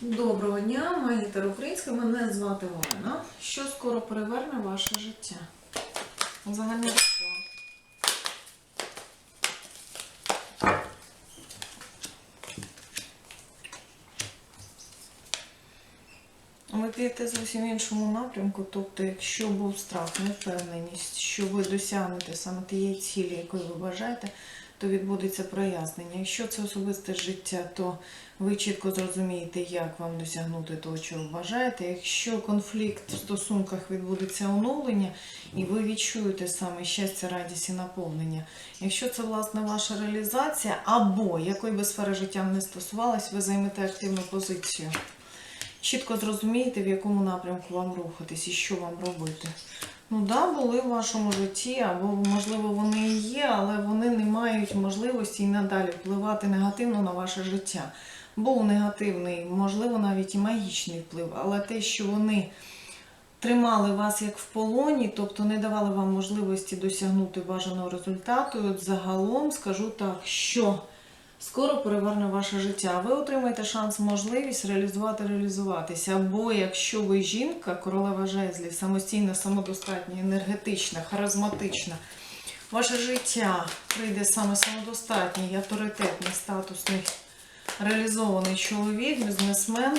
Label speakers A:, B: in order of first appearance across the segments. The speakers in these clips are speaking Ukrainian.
A: Доброго дня, магітер українська. Мене звати Олена. Що скоро переверне ваше життя? Загальний розклад. Ви підете зовсім іншому напрямку, тобто, якщо був страх, невпевненість, що ви досягнете саме тієї цілі, якої ви бажаєте, то відбудеться прояснення. Якщо це особисте життя, то ви чітко зрозумієте, як вам досягнути того, чого бажаєте. Якщо конфлікт в стосунках відбудеться оновлення, і ви відчуєте саме щастя, радість і наповнення. Якщо це власне ваша реалізація, або якої би сфери життя не стосувалась, ви займете активну позицію. Чітко зрозумієте, в якому напрямку вам рухатись і що вам робити. Ну да, були в вашому житті, або можливо вони і є, але вони не мають можливості і надалі впливати негативно на ваше життя. Був негативний, можливо, навіть і магічний вплив, але те, що вони тримали вас як в полоні, тобто не давали вам можливості досягнути бажаного результату, от загалом скажу так, що скоро переверне ваше життя. Ви отримаєте шанс, можливість реалізувати, реалізуватися. Або якщо ви жінка, королева жезлів, самостійна, самодостатня, енергетична, харизматична, ваше життя прийде саме самодостатній, авторитетний, статусний, реалізований чоловік, бізнесмен,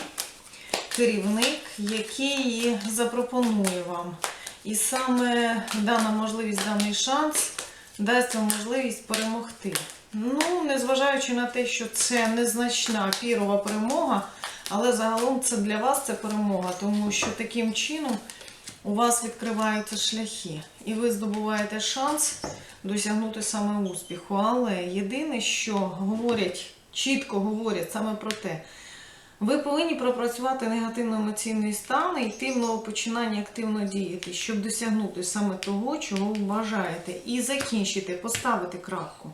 A: керівник, який запропонує вам. І саме дана можливість, даний шанс дасть вам можливість перемогти. Ну, незважаючи на те, що це незначна пірова перемога, але загалом це для вас це перемога, тому що таким чином у вас відкриваються шляхи, і ви здобуваєте шанс досягнути саме успіху. Але єдине, що говорять, чітко говорять саме про те, ви повинні пропрацювати негативно-емоційний стан і йти в новопочинання активно діяти, щоб досягнути саме того, чого ви бажаєте, і закінчити, поставити крапку.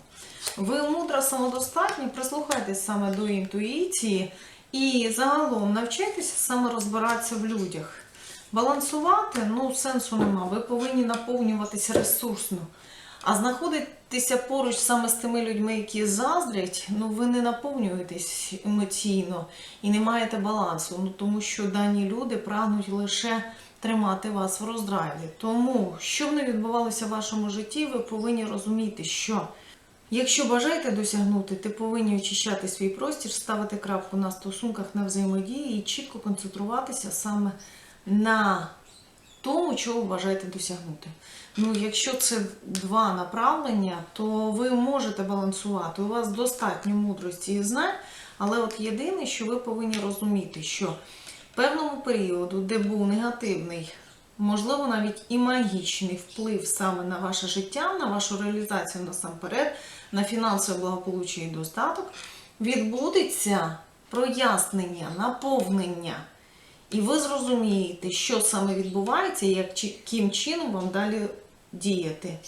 A: Ви мудра самодостатні, прислухайтесь саме до інтуїції і загалом навчайтеся саме розбиратися в людях. Балансувати ну сенсу нема. Ви повинні наповнюватися ресурсно. А знаходитися поруч саме з тими людьми, які заздрять, ну ви не наповнюєтесь емоційно і не маєте балансу. Ну тому що дані люди прагнуть лише тримати вас в роздраві. Тому, що б не відбувалося в вашому житті, ви повинні розуміти, що Якщо бажаєте досягнути, ти повинні очищати свій простір, ставити крапку на стосунках на взаємодії і чітко концентруватися саме на тому, чого бажаєте досягнути. Ну, якщо це два направлення, то ви можете балансувати. У вас достатньо мудрості і знань, але от єдине, що ви повинні розуміти, що певному періоду, де був негативний можливо, навіть і магічний вплив саме на ваше життя, на вашу реалізацію насамперед, на фінансове благополуччя і достаток, відбудеться прояснення, наповнення. І ви зрозумієте, що саме відбувається, і яким чином вам далі діяти,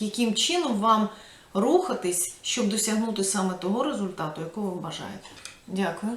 A: яким чином вам рухатись, щоб досягнути саме того результату, якого ви бажаєте. Дякую.